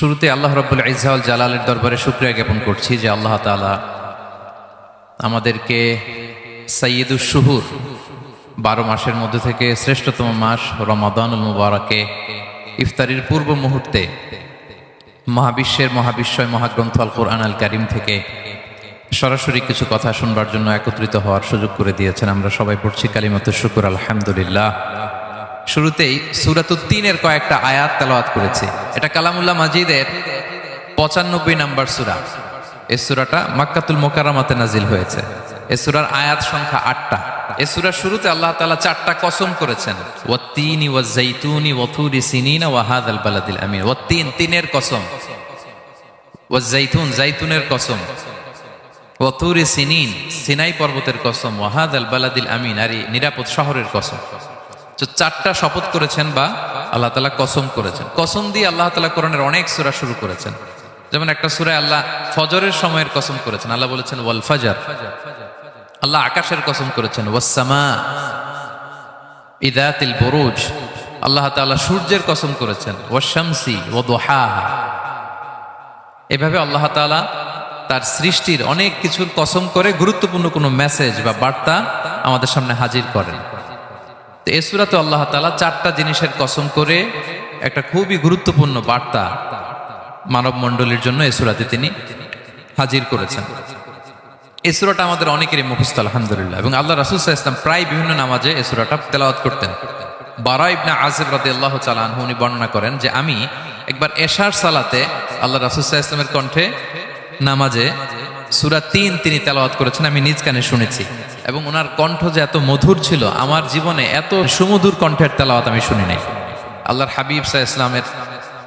শুরুতে আল্লাহ রব্বুল ইজাউল জালালের দরবারে শুক্রিয়া জ্ঞাপন করছি যে আল্লাহ তাআলা আমাদেরকে সৈয়দুল শুহুর বারো মাসের মধ্যে থেকে শ্রেষ্ঠতম মাস রমাদানুল মুবারকে ইফতারির পূর্ব মুহূর্তে মহাবিশ্বের মহাবিশ্বয় মহাগ্রন্থ আল কোরআন আল কারিম থেকে সরাসরি কিছু কথা শুনবার জন্য একত্রিত হওয়ার সুযোগ করে দিয়েছেন। আমরা সবাই পড়ছি কালিমত শুকুর, আলহামদুলিল্লাহ। শুরুতেই সুরাতুত তিনের কয়েকটা আয়াত তেলাওয়াত করেছি। এটা কালামুল্লাহ মাজিদের পঁচানব্বই নাম্বার সুরা। এই সুরাটা মাক্কাতুল মোকারামাতে নাজিল হয়েছে। এ সুরার আয়াত সংখ্যা আটটা। এ সুরার শুরুতে আল্লাহ তালা চারটা কসম করেছেন। ওয়াত্তিনি ওয়াজাইতুনি ওয়াতুরি সিনিনা ওয়াহাদ আল বালাদিল আমিন। ওয়াত্তিন, তিনের কসম। ওয়াজাইতুন জাইতুনের কসম। ওয়াতুরি সিনিন, সিনাই পর্বতের কসম। ওয়াহাদ আল বালাদিল আমিন, আর নিরাপদ শহরের কসম। চারটা শপথ করেছেন বা আল্লাহ তালা কসম করেছেন। কসম দিয়ে আল্লাহ তালা কোরআনের অনেক সুরা শুরু করেছেন। যেমন একটা সুরায় আল্লাহ ফজরের সময়ের কসম করেছেন। আল্লাহ বলেছেন, ওয়াল ফাজার। আল্লাহ আকাশের কসম করেছেন ওয়াসামা ইদাতিল বরুজ। আল্লাহ তাআলা সূর্যের কসম করেছেন ওয়াশামসি ওয়াদুহাহা এভাবে আল্লাহ তাআলা তার সৃষ্টির অনেক কিছুর কসম করে গুরুত্বপূর্ণ কোনো মেসেজ বা বার্তা আমাদের সামনে হাজির করেন। তো এ সুরাতে আল্লাহ তালা চারটা জিনিসের কসম করে একটা খুবই গুরুত্বপূর্ণ বার্তা মানব মণ্ডলীর জন্য এ সুরাতে তিনি হাজির করেছেন। এই সুরাটা আমাদের অনেকেরই মুখস্থ, আলহামদুলিল্লাহ। এবং আল্লাহ রাসুল ইসলাম প্রায় বিভিন্ন নামাজে এই সুরাটা তেলাওয়াত করতেন। বারা ইবনা আজিব রাদি আল্লাহ চালান উনি বর্ণনা করেন যে, আমি একবার এশার সালাতে আল্লাহ রাসুল ইসলামের কণ্ঠে নামাজে সুরা তিন তিনি তেলাওয়াত করেছেন, আমি নিজ কানে শুনেছি। এবং ওনার কণ্ঠ যে এত মধুর ছিল, আমার জীবনে এত সুমধুর কণ্ঠের তেলাওয়াত আমি শুনি নাই। আল্লাহর হাবিব সাহা ইসলামের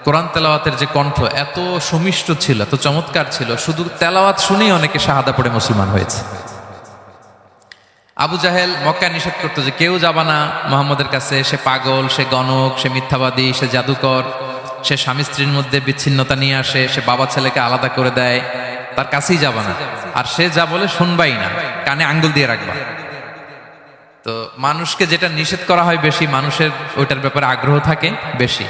কোরআন তেলাওয়াতের যে কণ্ঠ এত সুমিষ্ট ছিল, এত চমৎকার ছিল, শুধু তেলাওয়াত শুনেই অনেকে শাহাদা পড়ে মুসলমান হয়েছে। আবু জাহেল মক্কা নিষেধ করতো যে কেউ যাবা না মোহাম্মদের কাছে, সে পাগল, সে গণক, সে মিথ্যাবাদী, সে জাদুকর, সে স্বামী স্ত্রীর মধ্যে বিচ্ছিন্নতা নিয়ে আসে, সে বাবা ছেলেকে আলাদা করে দেয়। তার কাছেই যাবা না। আর সে যা বলে শুনবাই না। কানে আঙ্গুল দিয়ে রাখবা। তো মানুষকে যেটা নিষেধ করা হয় বেশি, মানুষের ওইটার ব্যাপারে আগ্রহ থাকে বেশি।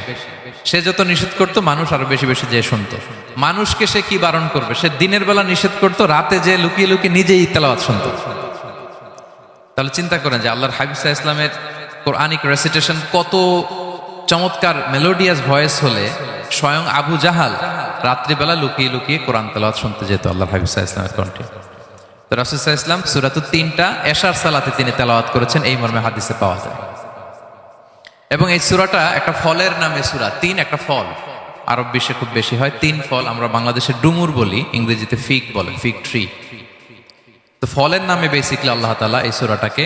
সে যত নিষেধ করতো, মানুষ আরও বেশি বেশি যে শুনতো। মানুষকে সে কি বারণ করবে? সে দিনের বেলা নিষেধ করতো, রাতে যে লুকিয়ে লুকিয়ে নিজেই তেলাওয়াত শুনতো। তাহলে চিন্তা করেন যে আল্লাহর হাবিসা ইসলামের কোরআনিক রেসিটেশন কত চমৎকার মেলোডিয়াস ভয়েস হলে স্বয়ং আবু জাহাল রাত্রিবেলা লুকিয়ে লুকিয়ে কোরআন তেলাওয়াত শুনতে যেত আল্লাহর হাবিসা ইসলামের কণ্ঠে। তো রাসুসা ইসলাম সুরাতু তিনটা এশার সালাতে তিনি তেলাওয়াত করেছেন, এই মর্মে হাদিসে পাওয়া যায়। এবং এই সুরাটা একটা ফলের নামে সুরা, তিন একটা ফল। আরব বিশ্বে খুব বেশি হয়, তিন ফল আমরা বাংলাদেশে ডুমুর বলি, ইংরেজিতে ফিক বলে ফিক ট্রি। তো ফলের নামে বেসিকলি আল্লাহ তালা এই সুরাটাকে,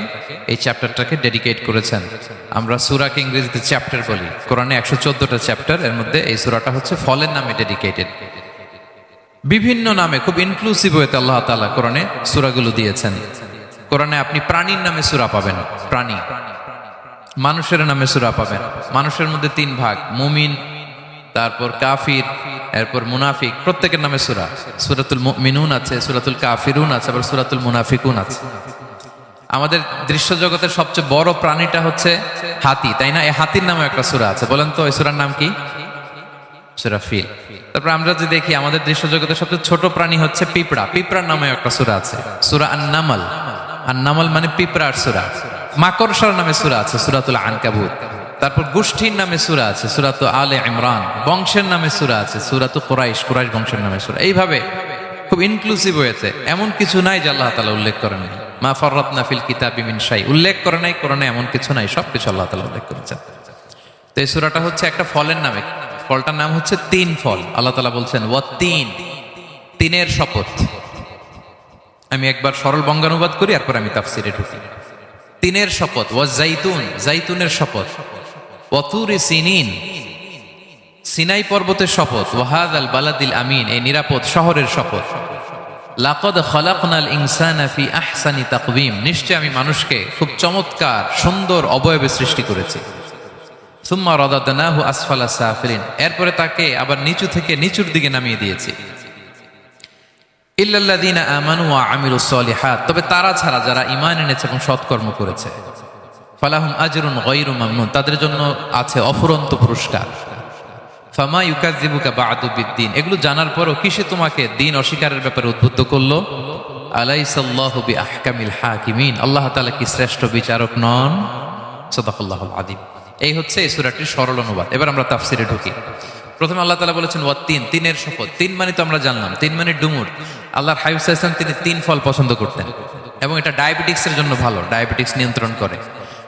এই চ্যাপ্টারটাকে ডেডিকেট করেছেন। আমরা সুরাকে ইংরেজিতে চ্যাপ্টার বলি। কোরআনে একশো চোদ্দটা চ্যাপ্টার এর মধ্যে এই সুরাটা হচ্ছে ফলের নামে ডেডিকেটেড বিভিন্ন নামে, খুব ইনক্লুসিভ হয়েতে আল্লাহ তালা কোরআনে সুরাগুলো দিয়েছেন। কোরআনে আপনি প্রাণীর নামে সুরা পাবেন, প্রাণী। মানুষের নামে সুরা পাবেন। মানুষের মধ্যে তিন ভাগ, মুমিন তারপর কাফির, এরপর মুনাফিক, প্রত্যেকের নামে সুরা। সুরাতুল মিনুন আছে, সুরাতুল কাফিরুন আছে, আবার সুরাতুল মুনাফিকুন আছে। আমাদের দৃশ্য জগতের সবচেয়ে বড় প্রাণীটা হচ্ছে হাতি, তাই না? এই হাতির নামে একটা সুরা আছে। বলেন তো, এই সুরার নাম কি? সুরা ফিল। তারপর আমরা যে দেখি, আমাদের দৃশ্য জগতের সবচেয়ে ছোট প্রাণী হচ্ছে পিঁপড়া। পিঁপড়ার নামে একটা সুরা আছে। সুরা আন্নামাল। আন্নামাল মানে পিঁপড়ার সুরা। মাকড়সার নামে সুরা আছে, সুরাতুল আনকাবুত। তারপর গোষ্ঠীর নামে সুরা আছে, সুরাত আলে ইমরান, বংশের নামে সুরা আছে, সুরাত কোরাইশ কোরাইশ বংশের নামে সুরা। এইভাবে খুব ইনক্লুসিভ হয়েছে। এমন কিছু নাই যে আল্লাহ তালা উল্লেখ করেন নাই। মা ফররত নাফিল কিতাব মিন শাই, উল্লেখ করে নাই কোরআনে এমন কিছু নাই সব কিছু আল্লাহ তালা উল্লেখ করেছেন। তো এই সুরাটা হচ্ছে একটা ফলের নামে। ফলটার নাম হচ্ছে তিন ফল। আল্লাহ তালা বলছেন ও তিন, তিনের শপথ। আমি একবার সরল বঙ্গানুবাদ করি, এরপর আমি তাফসিরে ঢুকি। তিনের শপথ ও জাইতুন জাইতুনের শপথ। সিনিন। সিনাই পর্বতের শপথ। ওয়াহাদ আল বালাদিল আমিন, এই নিরাপদ শহরের শপথ। লাকদ খলাকনাল ইনসানা ফি আহসানি তাকবিম নিশ্চয় আমি মানুষকে খুব চমৎকার, সুন্দর অবয়বে সৃষ্টি করেছি। সুম্মা রদাদনাহু আসফালা সাফিলিন। এরপরে তাকে আবার নিচু থেকে নিচুর দিকে নামিয়ে দিয়েছি। ইল্লাল্লাযীনা আমানু ওয়া আমিলুস সলিহাত। তবে তারা ছাড়া যারা ঈমান এনেছে এবং সৎকর্ম করেছে। ফালাহুম আজরুন গায়রু মামনুন, তাদের জন্য আছে অফুরন্ত পুরস্কার। ফামা ইউকাজিবুকা বাদু বিদ্দিন, এগুলো জানার পরও কিসে তোমাকে দিন অস্বীকারের ব্যাপারে উদ্বুদ্ধ করল? আলাইসাল্লাহু বি আহকামিল হাকিমিন, আল্লাহ তাআলা কি শ্রেষ্ঠ বিচারক নন? সাদাকাল্লাহুল আদিম এই হচ্ছে এই সূরাটির সরল অনুবাদ। এবার আমরা তাফসিরে ঢুকি। প্রথমে আল্লাহ তাআলা বলেছেন, ওয়া তিন, তিনের শপথ। তিন মানে তো আমরা জানলাম, তিন মানে ডুমুর। আল্লাহর সাল্লাল্লাহু তিনি তিন ফল পছন্দ করতেন। এবং এটা ডায়াবেটিক্সের জন্য ভালো, ডায়াবেটিক্স নিয়ন্ত্রণ করে।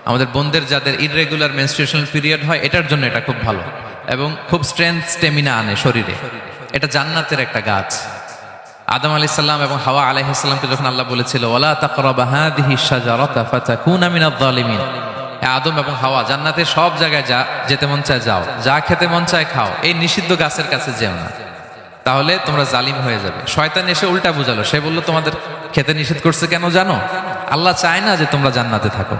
আমাদের বোনদের যাদের ইররেগুলার মেনস্ট্রুয়েশনাল পিরিয়ড হয়, এটার জন্য এটা খুব ভালো। এবং খুব স্ট্রেংথ স্টেমিনা আনে শরীরে। এটা জান্নাতের একটা গাছ। আদম আলি সাল্লাম এবং হাওয়া আলাইহিসসালামকে যখন আল্লাহ বলেছিল আদম এবং হাওয়া জান্নাতে সব জায়গায় যা যেতে মন চায় যাও। যা খেতে মন চায় খাও। এই নিষিদ্ধ গাছের কাছে যেও না। তাহলে তোমরা জালিম হয়ে যাবে। শয়তান এসে উল্টা বুঝালো। সে বলল, তোমাদের খেতে নিষেধ করছে কেন জানো? আল্লাহ চায় না যে তোমরা জান্নাতে থাকো।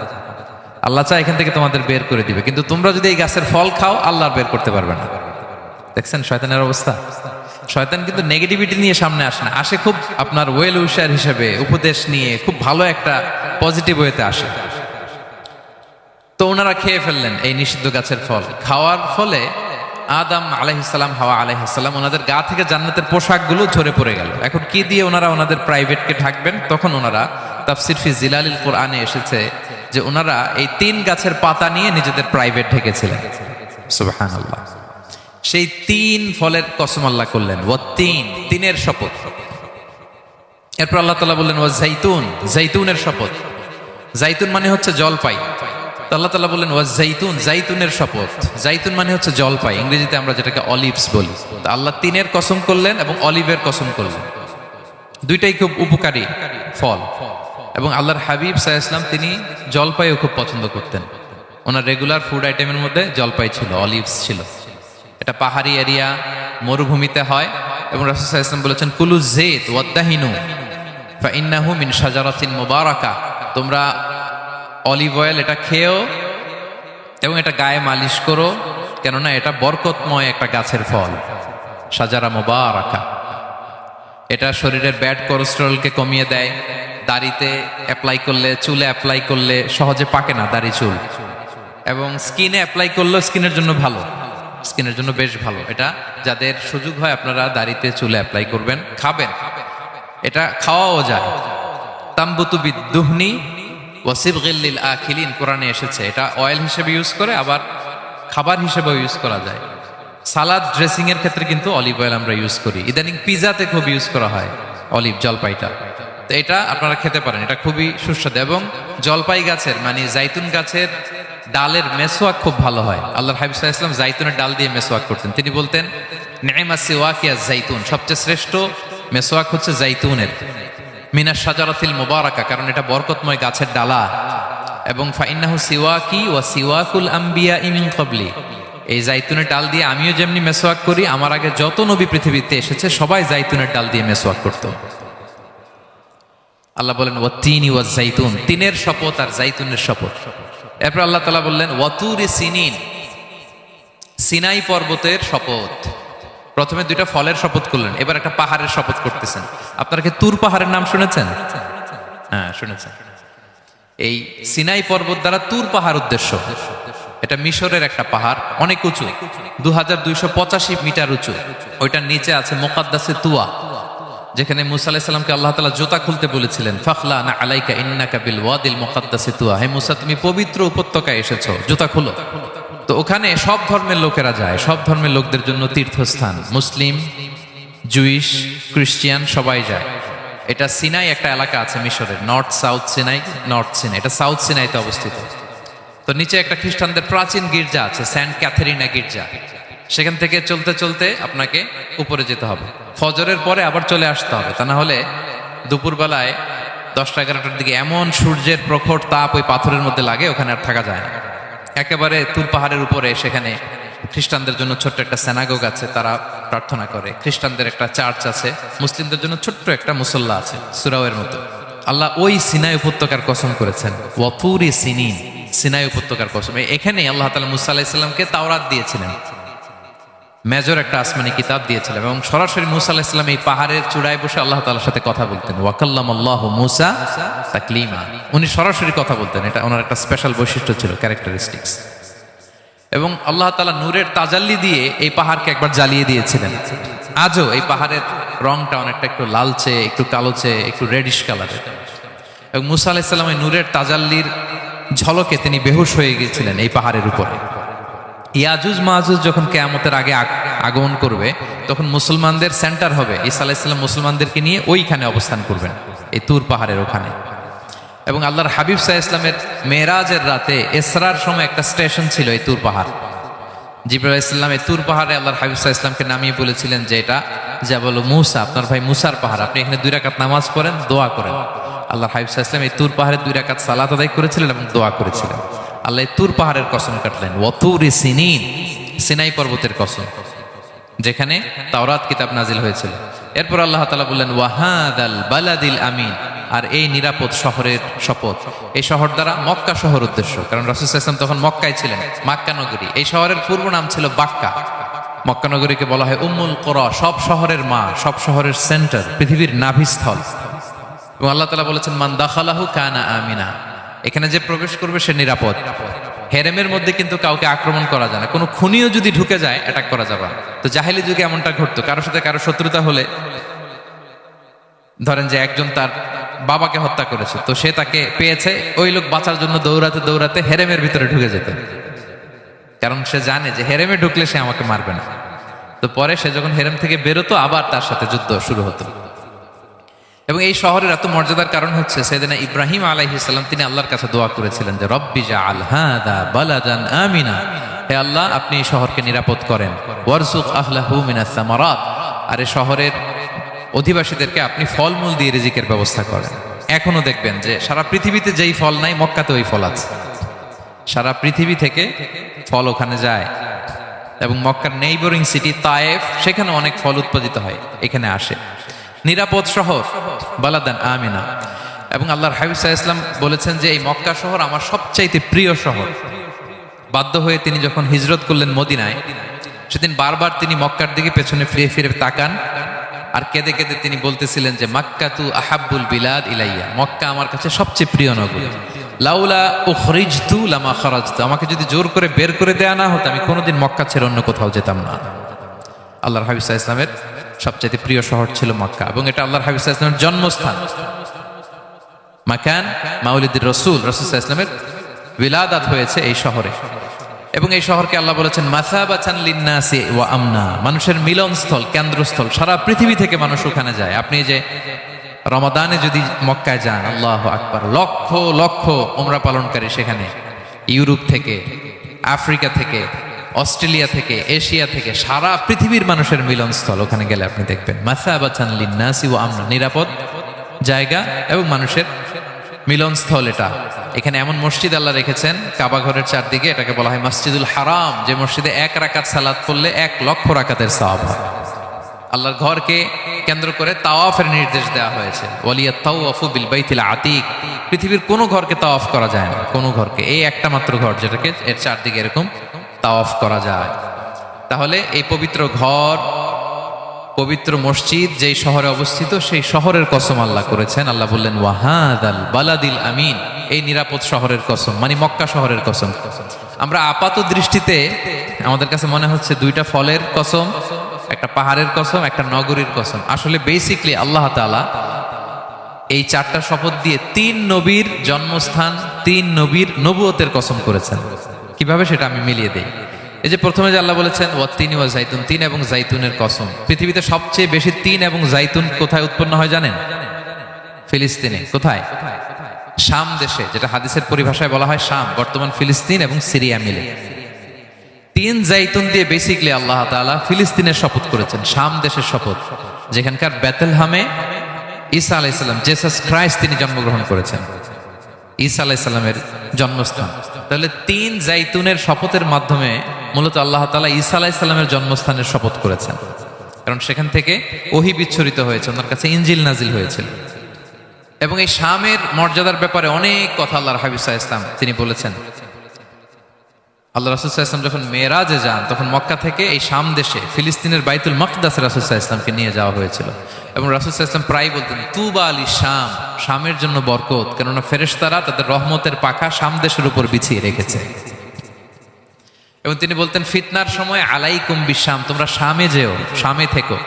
আল্লাহ চায় এখান থেকে তোমাদের বের করে দিবে। কিন্তু তোমরা যদি এই গাছের ফল খাও, আল্লাহ বের করতে পারবে না। দেখছেন শয়তানের অবস্থা? শয়তান কিন্তু নেগেটিভিটি নিয়ে সামনে আসে না। আসে খুব আপনার ওয়েল উইশার হিসেবে, উপদেশ নিয়ে, খুব ভালো একটা পজিটিভ ওয়েতে আসে। তো ওনারা খেয়ে ফেললেন এই নিষিদ্ধ গাছের ফল। খাওয়ার ফলে আদম আলাইহিসাল্লাম হাওয়া আলাইহিসাল্লাম ওনাদের গা থেকে জান্নাতের পোশাকগুলো ঝরে পড়ে গেল। এখন কি দিয়ে ওনারা ওনাদের প্রাইভেটকে ঢাকবেন? তখন ওনারা তাফসির ফি জিলালিল কোরআনে এসেছে যে ওনারা এই তিন গাছের পাতা নিয়ে নিজেদের প্রাইভেট ঢেকেছিলেন। সুবহানাল্লাহ। সেই তিন ফলের কসম আল্লাহ করলেন। ও তিন, তিনের শপথ। এরপর আল্লাহ তালা বললেন ও জাইতুন জাইতুনের শপথ। জাইতুন মানে হচ্ছে জলপাই। আল্লাহ তালা বললেন ও জাইতুন জাইতুনের শপথ। জাইতুন মানে হচ্ছে জলপাই। ইংরেজিতে আমরা যেটাকে অলিভস বলি। আল্লাহ তিনের কসম করলেন এবং অলিভের কসম করলেন। দুইটাই খুব উপকারী ফল। এবং আল্লাহর হাবিব সাহা ইসলাম তিনি জলপাইও খুব পছন্দ করতেন। ওনার রেগুলার ফুড আইটেমের মধ্যে জলপাই ছিল অলিভস ছিল। এটা পাহাড়ি এরিয়া মরুভূমিতে হয় এবং রাসুসাহ ইসলাম বলেছেন, কুলু জেদ ওয়াদ্দাহিনু ইন্নাহু মিন সাজারাতিন মুবারাকা। তোমরা অলিভ অয়েল এটা খেয়েও এবং এটা গায়ে মালিশ করো, কেননা এটা বরকতময় একটা গাছের ফল। সাজারা মুবারাকা। এটা শরীরের ব্যাড কোলেস্টেরলকে কমিয়ে দেয়। দাড়িতে অ্যাপ্লাই করলে, চুলে অ্যাপ্লাই করলে সহজে পাকে না দাড়ি, চুল। এবং স্কিনে অ্যাপ্লাই করলেও স্কিনের জন্য ভালো। স্কিনের জন্য বেশ ভালো। এটা যাদের সুযোগ হয় আপনারা দাড়িতে, চুলে অ্যাপ্লাই করবেন। খাবেন। এটা খাওয়াও যায়। তাম্বুতু বিদ্দুহনি ওয়াসিব গিল্লিল আখিলিন কোরআনে এসেছে। এটা অয়েল হিসেবে ইউজ করে, আবার খাবার হিসেবেও ইউজ করা যায়। সালাদ ড্রেসিং এর ক্ষেত্রে কিন্তু অলিভ অয়েল আমরা ইউজ করি। ইদানিং পিজাতে খুব ইউজ করা হয় অলিভ জলপাইটা। তো এটা আপনারা খেতে পারেন। এটা খুবই সুস্বাদু এবং জলপাই গাছের মানে জাইতুন গাছের ডালের মেসোয়াক খুব ভালো হয়। আল্লাহ হাবিব ইসলাম জাইতুনের ডাল দিয়ে মেসোয়াক করতেন। তিনি বলতেন নেমা সিওয়াকিয়া জাইতুন। সবচেয়ে শ্রেষ্ঠ মেসোয়াক হচ্ছে জাইতুনের। মিনা সাজারাতিল মোবারকা, কারণ এটা বরকতময় গাছের ডালা। এবং ফাইন্নাহু সিওয়াকি ওয়া সিওয়াকুল আম্বিয়া ইমিন কবলি এই জাইতুনের ডাল দিয়ে আমিও যেমনি মেসোয়াক করি, আমার আগে যত নবী পৃথিবীতে এসেছে, সবাই জাইতুনের ডাল দিয়ে মেসোয়াক করত। আল্লাহ বলেন ও তিন ওয়া জাইতুন তিনের শপথ আর জাইতুনের শপথ। এরপর আল্লাহ তালা বললেন ওয়াতুরি সিনিন। সিনাই পর্বতের শপথ। প্রথমে দুইটা ফলের শপথ করলেন, এবার একটা পাহাড়ের শপথ করতেছেন। আপনারা কি তুর পাহাড়ের নাম শুনেছেন? হ্যাঁ শুনেছেন। এই সিনাই পর্বত দ্বারা তুর পাহাড় উদ্দেশ্য। এটা মিশরের একটা পাহাড়, অনেক উঁচু। দু হাজার দুইশো পঁচাশি মিটার উঁচু। ওইটার নিচে আছে মোকাদ্দাসে তুয়া। যেখানে মুসা আলাইসাল্লামকে আল্লাহ তালা জোতা খুলতে বলেছিলেন, ফাখলা না আলাইকা ইন্নাকা বিল ওয়াদিল মুকাদ্দাসে তুয়া। হে মুসা, তুমি পবিত্র উপত্যকায় এসেছ, জুতা খুলো। তো ওখানে সব ধর্মের লোকেরা যায়, সব ধর্মের লোকদের জন্য তীর্থস্থান। মুসলিম, জুইশ, খ্রিস্টিয়ান, সবাই যায়। এটা সিনাই একটা এলাকা আছে মিশরের, north south Sinai, north Sinai. এটা সাউথ সিনাইতে অবস্থিত। তো নিচে একটা খ্রিস্টানদের প্রাচীন গির্জা আছে, সেন্ট ক্যাথেরিনা গির্জা। সেখান থেকে চলতে চলতে আপনাকে উপরে যেতে হবে। ফজরের পরে আবার চলে আসতে হবে। তা না হলে দুপুরবেলায় দশটা এগারোটার দিকে এমন সূর্যের প্রখর তাপ ওই পাথরের মধ্যে লাগে, ওখানে আর থাকা যায় না। একেবারে তুর পাহাড়ের উপরে সেখানে খ্রিস্টানদের জন্য ছোট্ট একটা সেনাগোগ আছে, তারা প্রার্থনা করে। খ্রিস্টানদের একটা চার্চ আছে, মুসলিমদের জন্য ছোট্ট একটা মুসল্লা আছে, সুরাওয়ের মতো। আল্লাহ ওই সিনাই উপত্যকার কসম করেছেন। ওয়াতুরি সিনিন, সিনাই উপত্যকার কসম। এখানেই আল্লাহ তালা মুসা আলাহিসাল্লামকে তাওরাত দিয়েছিলেন। মেজর একটা আসমানি কিতাব দিয়েছিলেন এবং সরাসরি মুসা আলাহিসাল্লাম এই পাহাড়ের চূড়ায় বসে আল্লাহ তালার সাথে কথা বলতেন। ওয়াকাল্লাম আল্লাহ মুসা তাকলিমা। উনি সরাসরি কথা বলতেন। এটা ওনার একটা স্পেশাল বৈশিষ্ট্য ছিল ক্যারেক্টারিস্টিক্স এবং আল্লাহ তালা নূরের তাজাল্লি দিয়ে এই পাহাড়কে একবার জ্বালিয়ে দিয়েছিলেন। আজও এই পাহাড়ের রংটা অনেকটা একটু লালচে, একটু কালোচে, একটু রেডিশ কালারের এবং মুসা আলাহিসাল্লাম এই নূরের তাজাল্লির ঝলকে তিনি বেহুশ হয়ে গিয়েছিলেন এই পাহাড়ের উপরে। ইয়াজুজ মাহাজুজ যখন কেয়ামতের আগে আগ- আগমন করবে, তখন মুসলমানদের সেন্টার হবে। ঈসা আলাইসাল্লাম মুসলমানদেরকে নিয়ে ওইখানে অবস্থান করবেন, এই তুর পাহাড়ের ওখানে। এবং আল্লাহর হাবিব সাহা ইসলামের মেরাজের রাতে এসরার সময় একটা স্টেশন ছিল এই তুর পাহাড়। জিবরাল ইসলাম এই তুর পাহাড়ে আল্লাহর হাবিব সাহা ইসলামকে নামিয়ে বলেছিলেন যে এটা যা বলো মুসা, আপনার ভাই মুসার পাহাড়। আপনি এখানে দুই রাকাত নামাজ পড়েন, দোয়া করেন। আল্লাহর হাবিব সাহা ইসলাম এই তুর পাহাড়ে দুই রাকাত সালাত আদায় করেছিলেন এবং দোয়া করেছিলেন। আল্লাহ তুর পাহাড়ের কসম কাটলেন। ওয়াতুর সিনিন, সিনাই পর্বতের কসম, যেখানে তাওরাত কিতাব নাজিল হয়েছিল। এরপর আল্লাহ তালা বললেন ওয়াহাদ আল বালাদিল আমিন। আর এই নিরাপদ শহরের শপথ। এই শহর দ্বারা মক্কা শহর উদ্দেশ্য। কারণ রাসুল ইসলাম তখন মক্কায় ছিলেন, মাক্কা নগরী। এই শহরের পূর্ব নাম ছিল বাক্কা। মক্কা নগরীকে বলা হয় উম্মুল কোরা, সব শহরের মা, সব শহরের সেন্টার, পৃথিবীর নাভিস্থল। এবং আল্লাহ তালা বলেছেন, মান দাখালাহু কানা আমিনা। এখানে যে প্রবেশ করবে সে নিরাপদ। হেরেমের মধ্যে কিন্তু কাউকে আক্রমণ করা যায় না। কোনো খুনিও যদি ঢুকে যায় অ্যাটাক করা যাবে তো জাহেলি যুগে এমনটা ঘটতো। কারোর সাথে কারও শত্রুতা হলে, ধরেন যে একজন তার বাবাকে হত্যা করেছে, তো সে তাকে পেয়েছে, ওই লোক বাঁচার জন্য দৌড়াতে দৌড়াতে হেরেমের ভিতরে ঢুকে যেত। কারণ সে জানে যে হেরেমে ঢুকলে সে আমাকে মারবে না। তো পরে সে যখন হেরেম থেকে বেরোতো, আবার তার সাথে যুদ্ধ শুরু হতো। এবং এই শহরের এত মর্যাদার কারণ হচ্ছে সেদিন ইব্রাহিম আলাইহিসাল্লাম তিনি আল্লাহর কাছে দোয়া করেছিলেন যে, রব্বি জা আল বালাদান আমিনা। হে আল্লাহ, আপনি এই শহরকে নিরাপদ করেন। ওয়ারসুক আহলাহু মিনাস আর এই শহরের অধিবাসীদেরকে আপনি ফলমূল দিয়ে রিজিকের ব্যবস্থা করেন। এখনও দেখবেন যে, সারা পৃথিবীতে যেই ফল নাই, মক্কাতে ওই ফল আছে। সারা পৃথিবী থেকে ফল ওখানে যায়। এবং মক্কার নেইবরিং সিটি, তায়েফ, সেখানে অনেক ফল উৎপাদিত হয়, এখানে আসে। নিরাপদ শহর। বালাদান, আমিনা। এবং আল্লাহর হাবিব ইসলাম বলেছেন যে, এই মক্কা শহর আমার সবচাইতে প্রিয় শহর। বাধ্য হয়ে তিনি যখন হিজরত করলেন মদিনায়, সেদিন বারবার তিনি মক্কার দিকে পেছনে ফিরে ফিরে তাকান আর কেঁদে কেঁদে তিনি বলতেছিলেন যে, মাক্কা তু আহাব্বুল বিলাদ ইলাইয়া। মক্কা আমার কাছে সবচেয়ে প্রিয় নগর। লাউলা উখরিজ তু লামা খরাজ আমাকে যদি জোর করে বের করে দেয়া না হতো, আমি কোনোদিন মক্কা ছেড়ে অন্য কোথাও যেতাম না। আল্লাহর হাবিব ইসলামের সবচাইতে প্রিয় শহর ছিল মক্কা। এবং এটা আল্লাহর হাবিব ইসলামের জন্মস্থান। মাকান মাউলিদুর রসুল রসুল ইসলামের বিলাদাত হয়েছে এই শহরে। এবং এই শহরকে আল্লাহ বলেছেন মাসাবাচান লিন্নাসি ওয়া আমনা। মানুষের মিলনস্থল, কেন্দ্রস্থল, সারা পৃথিবী থেকে মানুষ ওখানে যায়। আপনি যে রমাদানে যদি মক্কায় যান, আল্লাহ আকবার, লক্ষ লক্ষ ওমরা পালনকারী সেখানে। ইউরোপ থেকে, আফ্রিকা থেকে অস্ট্রেলিয়া থেকে, এশিয়া থেকে, সারা পৃথিবীর মানুষের মিলনস্থল। ওখানে গেলে আপনি দেখবেন মাসাবাচান লিন্নাসি ওয়া আমনা, নিরাপদ জায়গা এবং মানুষের মিলনস্থল এটা। এখানে এমন মসজিদ আল্লাহ রেখেছেন, কাবা ঘরের চারদিকে, এটাকে বলা হয় মসজিদুল হারাম, যে মসজিদে এক রাকাত সালাত পড়লে এক লক্ষ রাকাতের সওয়াব হয়। আল্লাহর ঘরকে কেন্দ্র করে তাওয়াফের নির্দেশ দেওয়া হয়েছে। ওয়ালিয়া তাওয়াফু বিল বাইতিল আতিক। পৃথিবীর কোনো ঘরকে তাওয়াফ করা যায় না। কোনো ঘরকে, এই একটা মাত্র ঘর যেটাকে এর চারদিকে এরকম তাওয়াফ করা যায়। তাহলে এই পবিত্র ঘর, পবিত্র মসজিদ যেই শহরে অবস্থিত, সেই শহরের কসম আল্লাহ করেছেন। আল্লাহ বললেন ওয়াহাদ আল বালাদিল আমিন। এই নিরাপদ শহরের কসম মানে মক্কা শহরের কসম। আমরা আপাত দৃষ্টিতে আমাদের কাছে মনে হচ্ছে দুইটা ফলের কসম, একটা পাহাড়ের কসম, একটা নগরীর কসম। আসলে বেসিকলি আল্লাহ তাআলা এই চারটা শপথ দিয়ে তিন নবীর জন্মস্থান, তিন নবীর নবুয়তের কসম করেছেন। কীভাবে সেটা আমি মিলিয়ে দেই? এই যে প্রথমে যে আল্লাহ বলেছেন ও তিন ও জাইতুন তিন এবং জাইতুনের কসম। পৃথিবীতে সবচেয়ে বেশি তিন এবং জাইতুন কোথায় উৎপন্ন হয় জানেন? ফিলিস্তিনে। কোথায়? শাম দেশে, যেটা হাদিসের পরিভাষায় বলা হয় শাম, বর্তমান ফিলিস্তিন এবং সিরিয়া মিলে। তিন জাইতুন দিয়ে বেসিকলি আল্লাহ তাআলা ফিলিস্তিনের শপথ করেছেন, শাম দেশের শপথ, যেখানকার বেতেলহামে ঈসা আলাইসাল্লাম জেসাস ক্রাইস্ট তিনি জন্মগ্রহণ করেছেন। ঈসা আলাইসাল্লামের জন্মস্থান। তাহলে তিন জাইতুনের শপথের মাধ্যমে মূলত আল্লাহ তাআলা ঈসা ইসলামের জন্মস্থানের শপথ করেছেন। কারণ সেখান থেকে ওহি বিচ্ছরিত হয়েছে, ওনার কাছে ইঞ্জিল নাজিল হয়েছিল। এবং এই শামের মর্যাদার ব্যাপারে অনেক কথা আল্লাহ হাবিসা ইসলাম তিনি বলেছেন। আল্লাহ রাসুল ইসলাম যখন মেয়েরাজে যান, তখন মক্কা থেকে এই শাম দেশে ফিলিস্তিনের বাইতুল মকদাস রাসুল ইসলামকে নিয়ে যাওয়া হয়েছিল। এবং রাসুল ইসলাম প্রায় বলতেন, তুবা আলী শাম, শামের জন্য বরকত। কেননা ফেরেশতারা তাদের রহমতের পাখা শাম দেশের উপর বিছিয়ে রেখেছে। এবং তিনি বলতেন, ফিতনার সময় আলাইকুম বিশ্বাম তোমরা শামে যেও, শামে থেকো।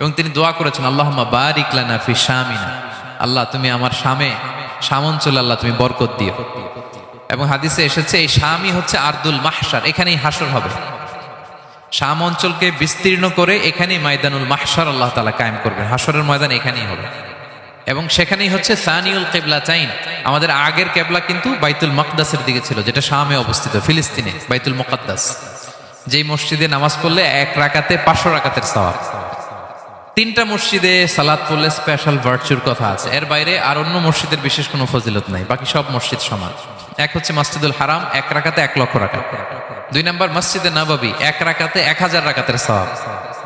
এবং তিনি দোয়া করেছেন আল্লাহ বারিক লানা ফি শামিনা। আল্লাহ, তুমি আমার শামে, শাম আল্লাহ তুমি বরকত দিও। এবং হাদিসে এসেছে, এই শামই হচ্ছে আর্দুল মাহসার এখানেই হাসর হবে। শাম অঞ্চলকে বিস্তীর্ণ করে এখানেই ময়দানুল মাহসার আল্লাহ তালা কায়েম করবেন হাসরের ময়দান এখানেই হবে। এবং সেখানেই হচ্ছে সানিউল কেবলা চাইন আমাদের আগের কেবলা কিন্তু বাইতুল মকদাসের দিকে ছিল, যেটা শামে অবস্থিত, ফিলিস্তিনে, বাইতুল মকদ্দাস। যেই মসজিদে নামাজ পড়লে এক রাকাতে পাঁচশো রাকাতের সওয়াব। তিনটা মসজিদে সালাদ পড়লে স্পেশাল ভার্চুর কথা আছে, এর বাইরে আর অন্য মসজিদের বিশেষ কোনো ফজিলত নাই, বাকি সব মসজিদ সমান। এক হচ্ছে মসজিদুল হারাম, এক রাকাতে এক লক্ষ রাকাত। দুই নম্বর মসজিদে নবাবী, এক রাকাতে এক হাজার রাকাতের সওয়াব।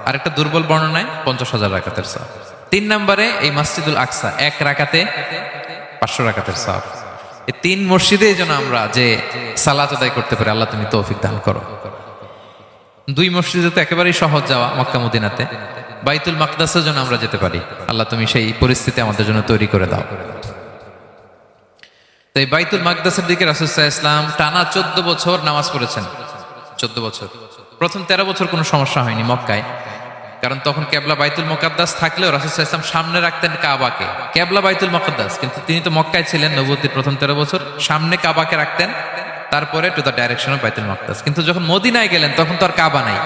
আর একটা দুর্বল বর্ণনায় পঞ্চাশ হাজার রাকাতের সওয়াব। তিন নম্বরে এই মসজিদুল আকসা, এক রাকাতে পাঁচশো রাকাতের সওয়াব। এই তিন মসজিদে যেন আমরা যে সালাত আদায় করতে পারি, আল্লাহ তুমি তৌফিক দান করো। দুই মসজিদে তো একেবারেই সহজ যাওয়া, মক্কা মদিনাতে। বাইতুল মাকদাসের জন্য আমরা যেতে পারি, আল্লাহ তুমি সেই পরিস্থিতি আমাদের জন্য তৈরি করে দাও। তো এই বাইতুল মাকদাসের দিকে রাসুসাহ ইসলাম টানা চোদ্দ বছর নামাজ পড়েছেন। চোদ্দ বছর। প্রথম তেরো বছর কোনো সমস্যা হয়নি মক্কায়। কারণ তখন কেবলা বাইতুল মোকাদ্দাস থাকলেও রাসুসাহ ইসলাম সামনে রাখতেন কাবাকে। কেবলা বাইতুল মোকাদ্দাস, কিন্তু তিনি তো মক্কায় ছিলেন নবতির প্রথম তেরো বছর। সামনে কাবাকে রাখতেন, তারপরে টু দ্য ডাইরেকশন অফ বাইতুল মকদাস কিন্তু যখন মদিনায় গেলেন, তখন তো আর কাবা নাই।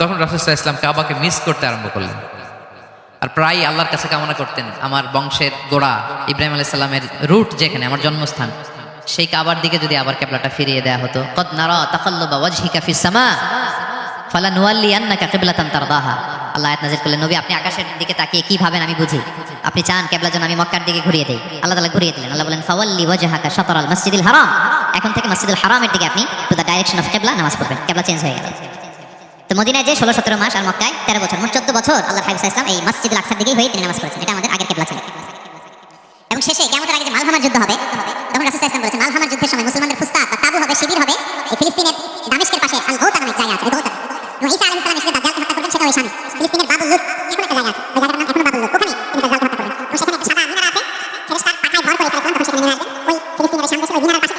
তখন রাসুসাহ ইসলাম কাবাকে মিস করতে আরম্ভ করলেন। আর প্রায় আল্লাহর কাছে কামনা করতেন, আমার বংশের গোড়া ইব্রাহিম আলাইহিস সালামের রুট যেখানে, আমার জন্মস্থান, সেই কাবার দিকে যদি আবার কেবলাটা ফিরিয়ে দেয়া হতো, কদ নারা তাকাল্লুবা ওয়াজহিকা ফিস সামা, ফালা নুয়াল্লি আন্নাকা কিবলাতান তারদাহা। আল্লাহ আয়াত নাযিল করলেন, নবী, আপনি আকাশের দিকে তাকিয়ে কি ভাবেন আমি বুঝি? আপনি চান কেবলা যেন আমি মক্কার দিকে ঘুরিয়ে দেই? আল্লাহ তাআলা ঘুরিয়ে দিলেন, আল্লাহ বলেন, ফাওয়াল্লি ওয়াজহাকা শাতরাল মসজিদিল হারাম। এখন থেকে মসজিদুল হারামের দিকে আপনি টু দ্য ডাইরেকশন অফ কেবলা নামাজ পড়বেন কেবলা চেঞ্জ হয়ে গেল। তো মদিনায় যে ষোলো, সতেরো মাস আর মক্কায় তেরো বছর, মোট চোদ্দ বছর আল্লাহ হাবিব ইসলাম এই মসজিদুল আকসার দিকেই হয়ে তিনি নামাজ পড়েছেন। এটা আমাদের আগের কেবলা ছিল। এবং শেষে কেমন আগে যে মালহামার যুদ্ধ হবে? তখন রাসূল ইসলাম বলেছেন, মালহামার যুদ্ধের সময় মুসলমানদের ফুস্তাদ বা তাবু হবে, শিবির হবে। এই ফিলিস্তিনের দামেস্কের পাশে আল গৌতা নামে জায়গা আছে গৌতা এবং ঈসা আলাইহিস সালাম এসে দাজ্জালকে হত্যা করবেন সেটা ওই শামে ফিলিস্তিনের বাবুল লুত এখন একটা জায়গা আছে, ওই জায়গাটার নাম এখনও বাবুল লুত। ওখানে তিনি দাজ্জালকে হত্যা করবেন। এবং সেখানে একটা সাদা মিনার আছে ফেরেশতার পাখায় ভর করে ফেলেছিলেন, তখন সেখানে নেমে আসবেন। ওই ফিলিস্তিনের দেশের ওই মিনারের